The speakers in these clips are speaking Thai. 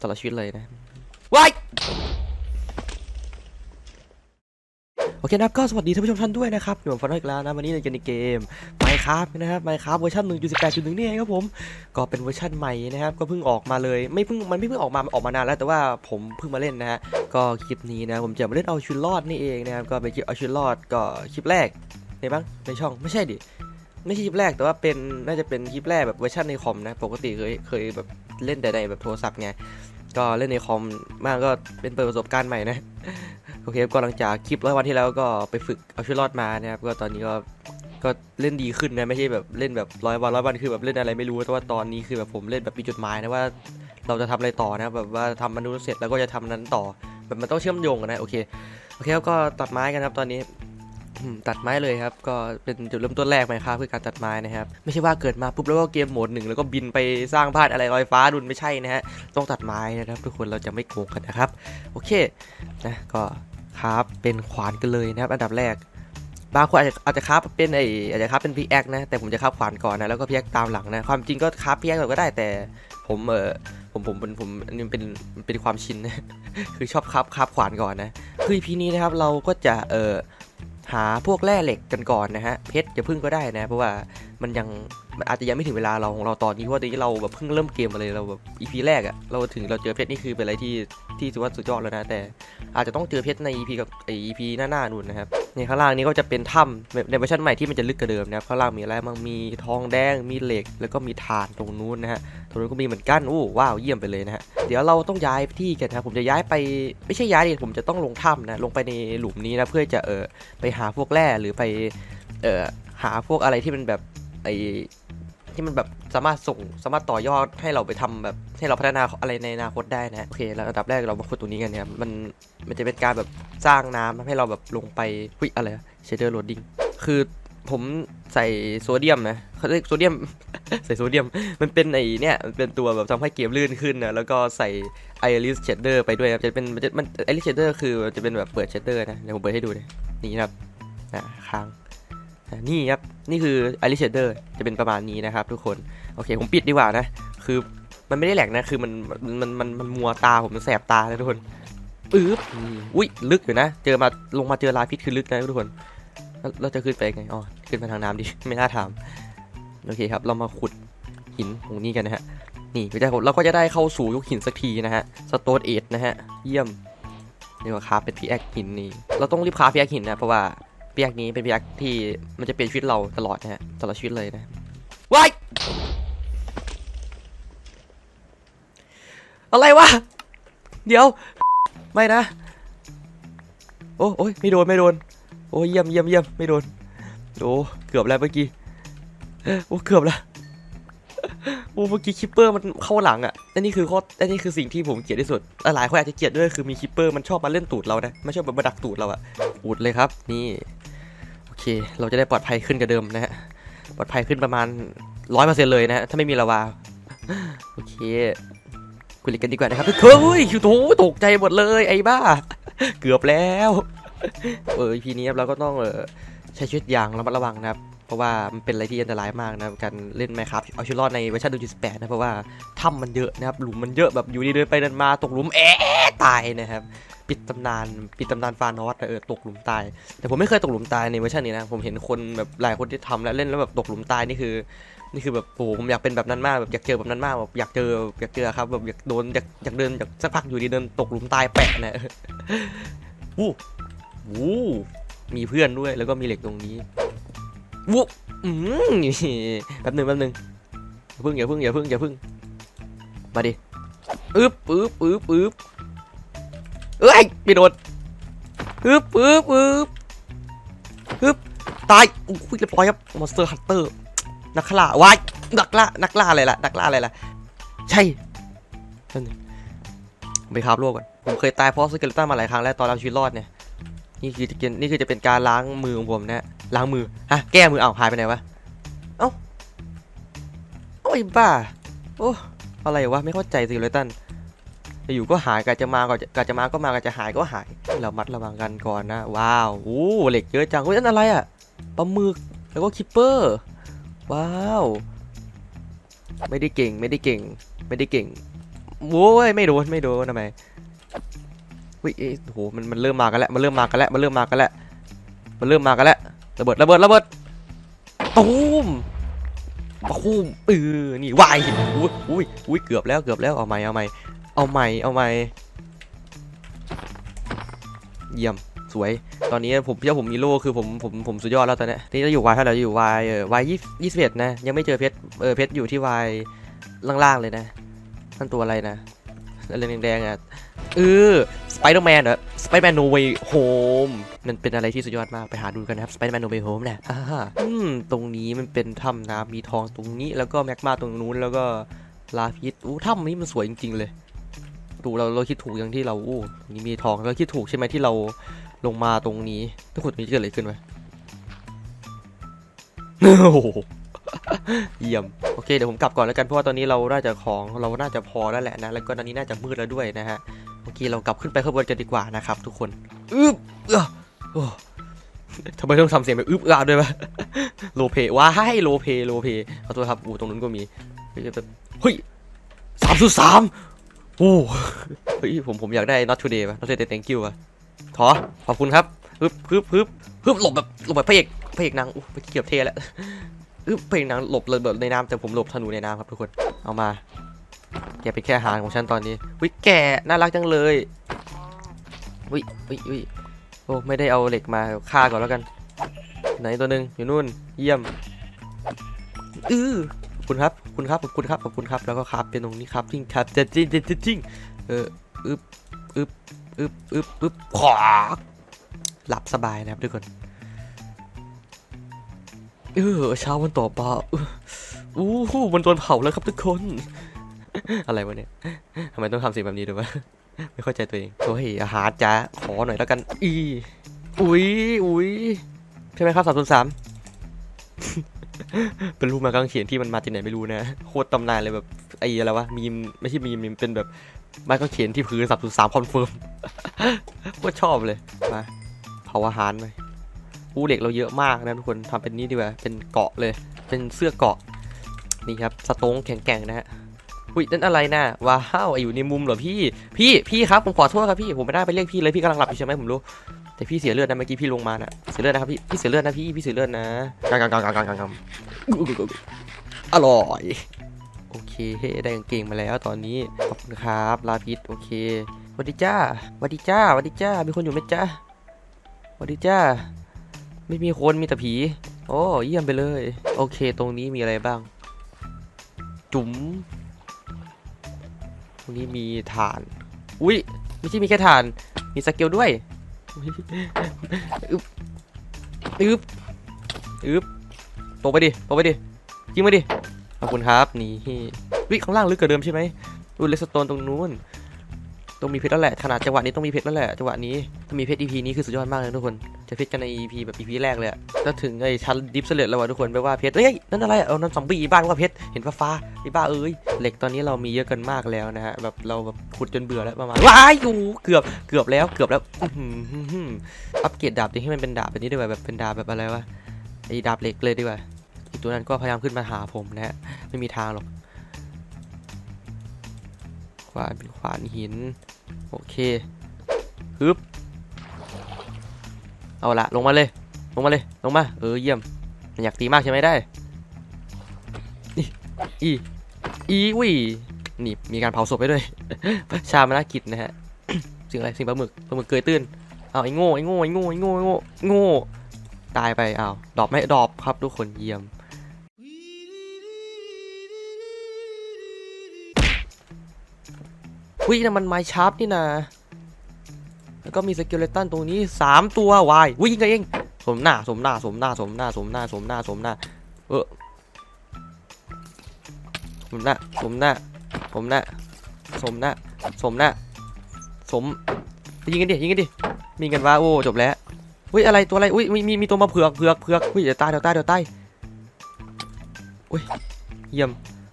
ตลอดชีวิตเลยนะว้ายโอเคนะครับก็สวัสดีท่านผู้ชมท่านด้วยนะครับอยู่กับฟันอีกแล้วนะวันนี้เราจะในเกม Minecraft นะครับ Minecraft เวอร์ชัน1.18.1นี่เองครับผมก็เป็นเวอร์ชันใหม่นะครับก็เพิ่งออกมาเลยไม่เพิ่งมันไม่เพิ่งออกมาออกมานานแล้วแต่ว่าผมเพิ่งมาเล่นนะฮะก็คลิปนี้นะผมจะมาเล่นเอาชีวิตรอดนี่เองนะครับก็เป็นคลิปเอาชีวิตรอดก็คลิปแรกในบ้างในช่องไม่ใช่ดิไม่ใช่คลิปแรกแต่ว่าเป็นน่าจะเป็นคลิปแรกแบบเวอร์ชันในคอมนะปกติเคยเคยแบบเล่นแต่ในแบบโทรศัพท์ไง ก็เล่นในคอมมากก็เป็นเปิดประสบการณ์ใหม่นะ โอเคก็หลังจากคลิปร้อยวันที่แล้วก็ไปฝึกเอาชีวิตรอดมานะครับ ก็ตอนนี้ก็ก็เล่นดีขึ้นนะไม่ใช่แบบเล่นแบบร้อยวันร้อยวันคือแบบเล่นอะไรไม่รู้แต่ว่าตอนนี้คือแบบผมเล่นแบบมีจุดหมายนะว่าเราจะทำอะไรต่อนะแบบว่าทำมนุษย์เสร็จแล้วก็จะทำนั้นต่อ แบบมันต้องเชื่อมโยงกันนะโอเคโอเคครับก็ตัดไม้กันครับตอนนี้ ตัดไม้เลยครับ ก็เป็นจุดเริ่มต้นแรกไหมครับคือการตัดไม้นะครับ ไม่ใช่ว่าเกิดมาปุ๊บแล้วก็เกมโหมดหนึ่งแล้วก็บินไปสร้างบ้านอะไรลอยฟ้าดุนไม่ใช่นะฮะต้องตัดไม้นะครับทุกคนเราจะไม่โกงกันนะครับ โอเคนะก็ครับเป็นขวานกันเลยนะครับ อันดับแรกบางคนอาจจะอาจจะครับเป็นไออาจจะครับเป็นพีแอคนะแต่ผมจะครับขวานก่อนนะแล้วก็พีแอคตามหลังนะความจริงก็ครับพีแอคก็ได้แต่ผมเออผมผมผมผมอันนี้เป็นเป็นความชินนะคือชอบครับครับขวานก่อนนะคือพีนี้นะครับเราก็จะเออ หาพวกแร่เหล็กกันก่อนนะฮะเพชรจะพึ่งก็ได้นะ เพราะว่ามันยัง มันอาจจะยังไม่ถึงเวลาเราของเราตอนนี้เพราะตอนนี้เราแบบเพิ่งเริ่มเกมมาเลยเราแบบอีพีแรกอะเราถึงเราเจอเพชรนี่คือเป็นอะไรที่ที่ถือว่าสุดยอดแล้วนะ แต่อาจจะต้องเจอเพชรในอีพีกับไออีพีหน้าๆนู่นนะครับในข้างล่างนี้ก็จะเป็นถ้ำในเวอร์ชันใหม่ที่มันจะลึกกว่าเดิมนะครับข้างล่างมีอะไรบ้างมีทองแดงมีเหล็กแล้วก็มีถ่านตรงนู้นนะฮะตรงนู้นก็มีเหมือนกันโอ้ว้าวเยี่ยมไปเลยนะฮะเดี๋ยวเราต้องย้ายที่กันนะผมจะย้ายไปไม่ใช่ย้ายดิผมจะต้องลงถ้ำนะลงไปในหลุมนี้นะเพื่อจะเออไปหาพวกแร่หรือไปเออหาพวกอะไรที่มันแบบไอ ที่มันแบบสามารถส่งสามารถต่อยอดให้เราไปทำแบบให้เราพัฒนาอะไรในอนาคตได้นะโอเคแล้วอันดับแรกเรามาขุดตรงนี้กันเนี่ยมันมันจะเป็นการแบบสร้างน้ำให้เราแบบลงไปหุยอะไรเชเดอร์โหลดดิ้งคือผมใส่โซเดียมนะเขาเรียกโซเดียมใส่โซเดียมมันเป็นไอเนี่ยมันเป็นตัวแบบทำให้เกมลื่นขึ้นนะแล้วก็ใส่ไอริสเชดเดอร์ไปด้วยครับจะเป็นมันจะมันไอริสเชดเดอร์คือจะเป็นแบบเปิดเชดเดอร์นะเดี๋ยวผมเปิดให้ดูนะนี่นะครับนะค้าง นี่ครับ นี่คือ i r i s Shader จะเป็นประมาณนี้นะครับทุกคน โอเคผมปิดดีกว่านะ คือมันไม่ได้แหลกนะ คือมันมันมันมันมัวตาผมมันแสบตานะทุกคนอึ๊บอุ้ยลึกอยู่นะ เจอมาลงมาเจอลาพิษคือลึกนะทุกคนแล้วเราจะขึ้นไปไง อ๋อ ขึ้นมาทางน้ำดิ ไม่น่าถาม โอเคครับ เรามาขุดหินตรงนี้กันนะฮะ นี่ก็จะเราก็จะได้เข้าสู่ยุคหินสักทีนะฮะ สโตนเอทนะฮะ เยี่ยมนี่ว่าคราฟเป็นพีแอคหินนี่ เราต้องรีบคราฟพีแอคหินนะ เพราะว่า พีแอคนี้เป็นพีแอคที่มันจะเปลี่ยนชีวิตเราตลอดนะฮะตลอดชีวิตเลยนะว้ายอะไรวะ เดี๋ยว ไม่นะ โอ้โอ้ยไม่โดนไม่โดน โอ้ยเยี่ยมเยี่ยมเยี่ยมไม่โดนโอ้เกือบแล้วเมื่อกี้โอ้เกือบแล้วโอ้เมื่อกี้คิปเปอร์มันเข้าหลังอะอันนี้คือข้ออันนี้คือสิ่งที่ผมเกลียดที่สุด หลายคนอาจจะเกลียดด้วยคือมีคิปเปอร์มันชอบมาเล่นตูดเรานะไม่ชอบมาดักตูดเราอะอุดเลยครับ นี่ เค เราจะได้ปลอดภัยขึ้นกว่าเดิมนะฮะ ปลอดภัยขึ้นประมาณร้อยเปอร์เซ็นต์เลยนะฮะ ถ้าไม่มีลาวา โอเคคุยกันดีกว่านะครับเฮ้ยโถตกใจหมดเลยไอ้บ้า เกือบแล้ว เออพีนี้เราก็ต้องใช้ชีวิตอย่างระมัดระวังนะครับเพราะว่ามันเป็นอะไรที่อันตรายมากนะครับการเล่นไมครับเอาชีวิตรอดในเวอร์ชัน1.18นะเพราะว่าถ้ำมันเยอะนะครับหลุมมันเยอะแบบอยู่ดีเดินไปเดินมาตกหลุมเอ๊ะตายนะครับ ปิดตำนานปิดตำนานฟานอสนะเออตกหลุมตาย แต่ผมไม่เคยตกหลุมตายในเวอร์ชันนี้นะ ผมเห็นคนแบบหลายคนที่ทำแล้วเล่นแล้วแบบตกหลุมตายนี่คือ นี่คือแบบโอ้ผมอยากเป็นแบบนั้นมากแบบอยากเจอแบบนั้นมากแบบอยากเจออยากเจอครับแบบอยากโดนอยากอยากเดินอยากสักพักอยู่ดีเดินตกหลุมตายแปะนะวู้วู้มีเพื่อนด้วยแล้วก็มีเหล็กตรงนี้วู้อืมแป๊บหนึ่งแป๊บหนึ่งอย่าพึ่งอย่าพึ่งอย่าพึ่งอย่าพึ่งมาดิอึ๊บอึ๊บอึ๊บอึ๊บ เอ้ยไม่โดนอึ๊บอึ๊บอึ๊บอึ๊บตายอุ้ยเรียบร้อยครับมอนสเตอร์ฮันเตอร์นักล่าวายนักล่านักล่าอะไรล่ะนักล่าอะไรล่ะใช่นั่นไปคาบโลกก่อนผมเคยตายเพราะสเกเลตันมาหลายครั้งแล้วตอนเอาชีวิตรอดเนี่ยนี่คือจะเป็นนี่คือจะเป็นการล้างมือของผมนะล้างมือฮะแก้มือเอ้าหายไปไหนวะเอ้าโอ้ยบ้าโอ้อะไรวะไม่เข้าใจสเกเลตัน อยู่ก็หายกาจะมาก็กาจะมาก็มากาจะหายก็หายเรามัดระวังกันก่อนนะว้าวโอ้เหล็กเยอะจังเฮ้ยนั่นอะไรอะปลาหมึกแล้วก็คิปเปอร์ว้าวไม่ได้เก่งไม่ได้เก่ง ไม่ได้เก่งโว้ยไม่โดนไม่โดนทำไมวิเอ้โหมันมันเริ่มมากันแล้วมันเริ่มมากันแล้วมันเริ่มมากันแล้วมันเริ่มมากันแล้วระเบิดระเบิดระเบิดตูมตูมเออนี่วายอุ้ยอุ้ยอุ้ยเกือบแล้วเกือบแล้วเอาใหม่เอาใหม่ เอาใหม่ เอาใหม่ เยี่ยม สวย ตอนนี้ผมพี่ว่าผมมีโล่คือผม ผม ผมสุดยอดแล้วตอนนี้ยนี่เราอยู่วายเท่าไหร่อยู่วายเออวายยี่ยี่สิบเอ็ดนะ ยังไม่เจอเพชร เออ เพชรอยู่ที่วายล่างๆเลยนะนั่นตัวอะไรนะอะไรแดงๆอะเออสไปเดอร์แมนเหรอสไปเดอร์แมนโนเวย์โฮมมันเป็นอะไรที่สุดยอดมาก ไปหาดูกันนะครับสไปเดอร์แมนโนเวย์โฮมเนี่ยอ่าอืมตรงนี้มันเป็นถ้ำน้ำมีทองตรงนี้ แล้วก็แมกมาตรงนู้นแล้วก็ลาพิษอู้ถ้ำนี้มันสวยจริง ๆ เลย ดูเราเราคิดถูกอย่างที่เราอู้นี้มีทองเราคิดถูกใช่ไหมที่เราลงมาตรงนี้ทุกคนนี้เกิดอะไรขึ้นวะโอ้โหเยี่ยมโอเคเดี๋ยวผมกลับก่อนแล้วกันเพราะว่าตอนนี้เราน่าจะของเราน่าจะพอแล้วแหละนะแล้วก็ตอนนี้น่าจะมืดแล้วด้วยนะฮะโอเคเรากลับขึ้นไปข้างบนกันดีกว่านะครับ ทุกคนอึ๊บเออโอ้ทำไมต้องทำเสียงแบบอึ๊บอ้าด้วยวะโลเพว้ายโลเพโลเพเอาตัวครับอูตรงนั้นก็มีเฮ้ยแบบเฮ้ยสามสุดสาม โอ้เฮ้ยผมผมอยากได้ not today ป่ะ not today thank you ป่ะขอขอบคุณครับฮึบฮึบฮึบฮึบหลบแบบหลบแบบพระเอกพระเอกนางอู้ไปเกือบเทแล้วฮึบพระเอกนางหลบเลยแบบในน้ำแต่ผมหลบธนูในน้ำครับทุกคนเอามา แกเป็นแค่อาหารของฉันตอนนี้วิแกน่ารักจังเลยวิวิวิโอ้ไม่ได้เอาเหล็กมาฆ่าก่อนแล้วกัน ไหนตัวหนึ่งอยู่นู่นเยี่ยมอือขอ คุณครับคุณครับขอบคุณครับขอบคุณครับแล้วก็ครับเป็นตรงนี้ครับจริงครับจะจริงจริงจริงจริงเอออึบอึบอึบอึบอึบขวาหลับสบายนะครับทุกคนเออเช้าวันต่อมาอื้ออู้หูมันโดนเผาแล้วครับทุกคน อะไรวะเนี่ยทำไมต้องทำสิ่งแบบนี้ด้วยวะไม่เข้าใจตัวเองโอ้ยอาหารจ้าขอหน่อยแล้วกันอีอุ้ยอุ้ยใช่ไหมครับสามศูนย์สาม เป็นรูปมากางเขียนที่มันมาจากไหนไม่รู้นะโคตรตำนานเลยแบบไอ้อะไรวะมีมไม่ใช่มีมเป็นแบบม้กางเขียนที่พื้นสามศูนสามคอนเฟิร์มโคตรชอบเลยมาเผาอาหารหน่อยอู้เหล็กเราเยอะมากนะทุกคนทำเป็นนี้ดีกว่าเป็นเกาะเลย เป็นเสื้อเกาะนี่ครับสโตงแข็งๆนะฮะอุ้ยนั่นอะไรนะว้าวอยู่ในมุมเหรอพี่ พี่พี่ครับผมขอโทษครับพี่ผมไม่ได้ไปเรียกพี่เลยพี่กำลังหลับอยู่ใช่ไหมผมรู้ แต่พี่เสียเลือดนะเมื่อกี้พี่ลงมาน่ะเสียเลือดนะครับพี่พี่เสียเลือดนะพี่พี่เสียเลือดนะกังกังกังกังกังกังอร่อยโอเคได้กางเกงมาแล้วตอนนี้ขอบคุณครับลาพิษโอเคสวัสดีจ้าสวัสดีจ้าสวัสดีจ้ามีคนอยู่ไหมจ้าสวัสดีจ้าไม่มีคนมีแต่ผี โอ้เยี่ยมไปเลย โอเค ตรงนี้มีอะไรบ้าง จุ๋มตรงนี้มีฐาน อุ้ยไม่ใช่มีแค่ฐาน มีสเกลด้วย อึ๊บอึ๊บอึ๊บตกไปดิตกไปดิยิงมาดิขอบคุณครับนี่วิข้างล่างลึกกว่าเดิมใช่ไหมดูเลสโตนตรงนู้น ต้องมีเพชรแล้วแหละขนาดจังหวะนี้ต้องมีเพชรแล้วแหละจังหวะนี้ถ้ามีเพชร EP นี้คือสุดยอดมากเลยทุกคนจะเพชรกันใน EP แบบ EP แรกเลยอะก็ถึงไอ้ชั้นดิฟเสเลตแล้วว่ะทุกคนไปว่าเพชรเฮ้ยนั่นอะไรอะเอานั่นซอมบี้บ้านว่าเพชรเห็นฟ้าฟ้าไอ้บ้าเอ้ยเหล็กตอนนี้เรามีเยอะกันมากแล้วนะฮะแบบเราแบบขุดจนเบื่อแล้วประมาณว้ายอยู่เกือบเกือบแล้วเกือบแล้วอืมอัปเกรดดาบดิให้มันเป็นดาบแบบนี้ดีกว่าแบบเป็นดาบแบบอะไรวะไอ้ดาบเหล็กเลยดีกว่าอีกตัวนั้นก็พยายามขึ้นมาหาผมนะฮะไม่มีทางหรอก วานเป็นขวานหิน โอเคฮึบเอาละลงมาเลย ลงมาเลย ลงมา เออ เยี่ยม มันอยากตีมากใช่ไหมได้ อี อี อีวินี่ มีการเผาศพไปด้วย ชามนากิจนะฮะ สิ่งอะไร สิ่งปลาหมึก ปลาหมึกเกยตื้นเอาไอ้โง่ ไอ้โง่ ไอ้โง่ ไอ้โง่ ไอ้โง่โง่ตายไปเอาดอปไม่ดอปครับทุกคน เยี่ยม วินั่นมันไม้ชาร์ปนี่นะแล้วก็มีสเกเลตันตรงนี้สามตัววายวิ่งกันเองสมหน้าสมหน้าสมหน้าสมหน้าสมหน้าสมหน้าสมหน้า เออสมหน้าสมหน้าสมหน้าสมหน้าสมหน้าสมยิงกันดิยิงกันดิมีกันว่าโอ้จบแล้วอุ้ยอะไรตัวอะไรอุ้ยมีมีมีตัวมาเผือกเผือกเผือกอุ้ยเดี๋ยวตายเดี๋ยวตายเดี๋ยวตายอุ้ยเยี่ยม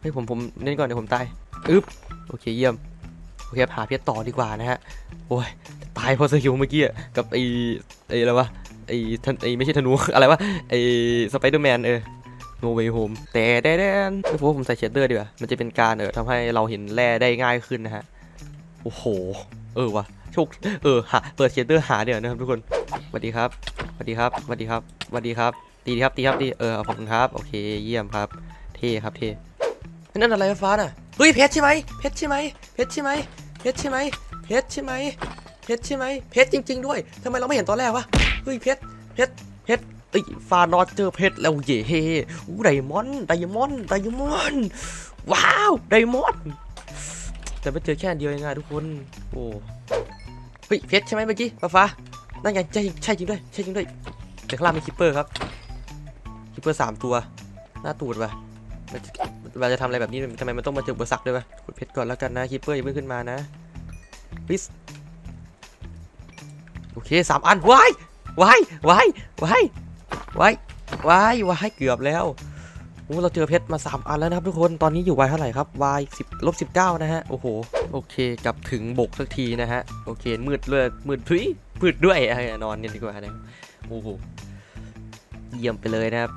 เฮ้ยผมผมเน้นก่อนเดี๋ยวผมตายอึ๊บโอเคเยี่ยม โอเคครับหาเพชรต่อดีกว่านะฮะโอ้ยตายเพราะสกิลเมื่อกี้กับไอ้ไอ้อะไรวะไอ้ทันไอ้ไม่ใช่ธนูอะไรวะไอ้สไปเดอร์แมนเออ no way home แต่แดนไม่ผมว่าผมใส่เชดเดอร์ดีกว่ามันจะเป็นการเออทำให้เราเห็นแร่ได้ง่ายขึ้นนะฮะโอ้โห เออวะโชคเออหาเปิดเชดเดอร์หาเดี๋ยวนะครับทุกคนสวัสดีครับสวัสดีครับสวัสดีครับสวัสดีครับ ตีครับตีครับตีเออขอบคุณครับโอเคเยี่ยมครับ เท่ครับเท่นั่นอะไรฟ้าน่ะเฮ้ยเพชรใช่ไหมเพชรใช่ไหม เพชรใช่ไหมเพชรใช่ไหมเพชรใช่ไหมเพชรใช่ไหมเพชรจริง ๆ ด้วยทำไมเราไม่เห็นตอนแรกวะเฮ้ยเพชรเพชรเพชรเอ้ฟานอตเจอเพชรแล้วเย่เฮ้อู้ไดมอนด์ไดมอนด์ไดมอนด์ว้าวไดมอนด์แต่ไม่เจอแค่เดียวเองอะทุกคนโอ้เฮ้ยเพชรใช่ไหมเมื่อกี้ฟ้าฟ้านั่นไงใช่ใช่จริงด้วยใช่จริงด้วยแต่ข้างล่างมีคิปเปอร์ครับคิปเปอร์สามตัว หน้าตูดว่ะ เราจะทำอะไรแบบนี้ทำไมมันต้องมาเจออุปสรรคด้วยวะกดเพชรก่อนแล้วกันนะคีเปอร์อย่าเพิ่งขึ้นมานะวิสโอเคสามอันวายวายวายวายวายวายวายเกือบแล้วโอ้เราเจอเพชรมาสามอันแล้วนะครับทุกคน ตอนนี้อยู่วัยเท่าไหร่ครับวัยสิบลบสิบเก้านะฮะ โอ้โห โอเคกลับถึงบกสักทีนะฮะ โอเค มืดเลยมืดทุยมืดด้วยเอ้ยนอนกันดีกว่านะ โอ้โห เยี่ยมไปเลยนะครับ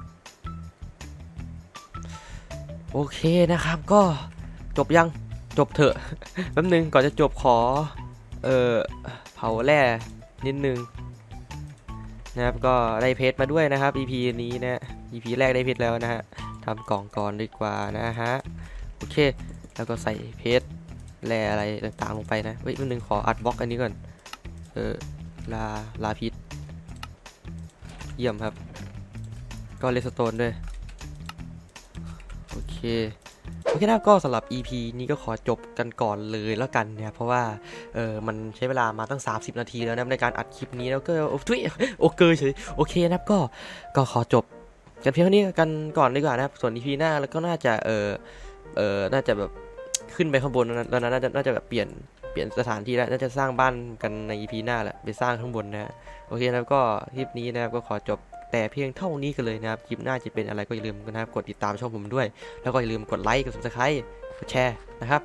โอเคนะครับก็จบยังจบเถอะแป๊บนึงก่อนจะจบขอ เออเผาแร่นิดนึงนะครับก็ได้เพชรมาด้วยนะครับ EP นี้นะ EP แรกได้เพชรแล้วนะฮะทำกล่องก่อนดีกว่านะฮะโอเค แล้วก็ใส่เพชรแร่อะไรต่างๆลงไปนะเฮ้ยแป๊บนึงขออัดบล็อกอันนี้ก่อนเออลาลาพิษเยี่ยมครับ ก็เลสโตนด้วย เคโอเคนะก็สำหรับ EP นี้ก็ขอจบกันก่อนเลยแล้วกันเนี่ยเพราะว่าเออมันใช้เวลามาตั้ง 30 นาทีแล้วนะในการอัดคลิปนี้แล้วก็โอ้ทุยโอเกอร์เฉยโอเคนะครับก็ก็ขอจบกันเพียงเท่านี้กันก่อนดีกว่านะครับส่วน EP หน้าแล้วก็น่าจะเออเออน่าจะแบบขึ้นไปข้างบนแล้วนะน่าจะน่าจะแบบเปลี่ยนเปลี่ยนสถานที่แล้วน่าจะสร้างบ้านกันใน EP หน้าแหละไปสร้างข้างบนนะฮะโอเคนะครับก็คลิปนี้นะครับก็ขอจบ แต่เพียงเท่านี้กันเลยนะครับ คลิปหน้าจะเป็นอะไรก็อย่าลืมนะครับ กดติดตามช่องผมด้วย แล้วก็อย่าลืมกดไลค์ กด subscribe กดแชร์นะครับ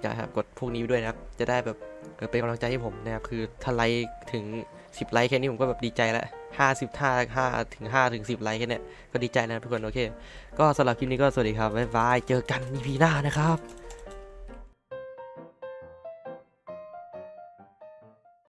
อย่าครับกดพวกนี้ด้วยนะครับ จะได้แบบเป็นกำลังใจให้ผมนะครับ คือถ้าไลค์ถึง 10 ไลค์แค่นี้ผมก็แบบดีใจแล้ว50ท่า5ถึง5ถึง10ไลค์แค่นี้ก็ดีใจแล้วทุกคน โอเค ก็สำหรับคลิปนี้ก็สวัสดีครับ บ๊ายบาย เจอกัน EP หน้านะครับ